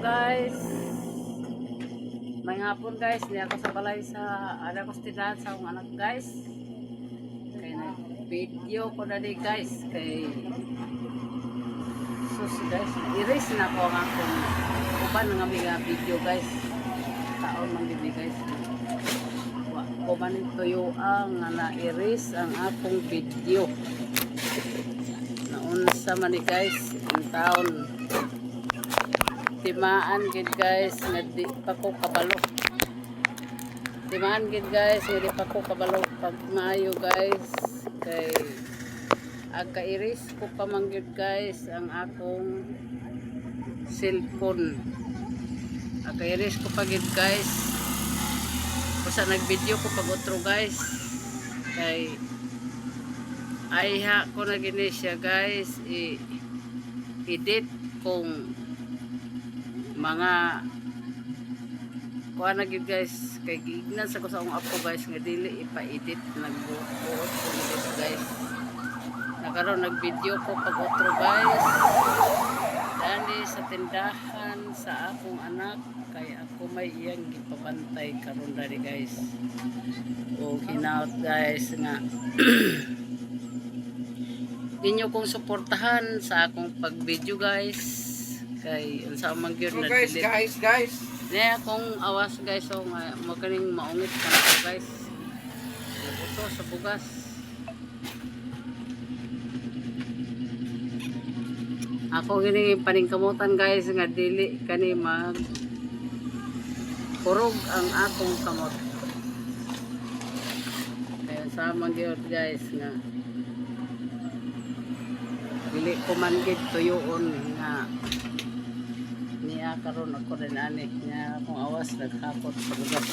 guys. May hapon guys, niya ako sa balay sa ada ko sa sa akong anak guys. Kay na video ko na di guys kay sus guys, erase na ko ang akong uban nga mga video guys. Taon man gid ni, guys. Wa ko man tuyo ang nga na-erase ang akong video. Naunsa man ni guys, ang taon timaan gid guys. Nga di pa ko kabalo. Timaan gid guys. Nga di pa ko kabalo. Pag maayo guys. Kay agka iris ko pa man gyud guys ang akong cellphone. Agka iris ko pa gid guys. Basta nag video ko pag outro guys. Kay ayha ko na gini siya guys. I edit kung mga kuha na gyud guys kay gignan sa ko sa akong apo guys nga dili ipa-edit nagbuot ko edit guys. Nagkaroon nag-video ko pag outro guys. Dali sa tindahan sa akong anak kay ako may iyang gipabantay karon dali guys. O hinaut guys nga inyo kong suportahan sa akong pag-video guys kay unsa man gyud na guys, delete guys, guys. Ne akong awas guys so nga magaling maungit ka na guys. Nabuto sa bugas. Ako gini paningkamutan guys nga dili kani mag kurog ang akong kamot. Kaya sama gyud guys nga dili ko man gid tuyoon nga karon ako rin ani nga akong awas naghakot pagod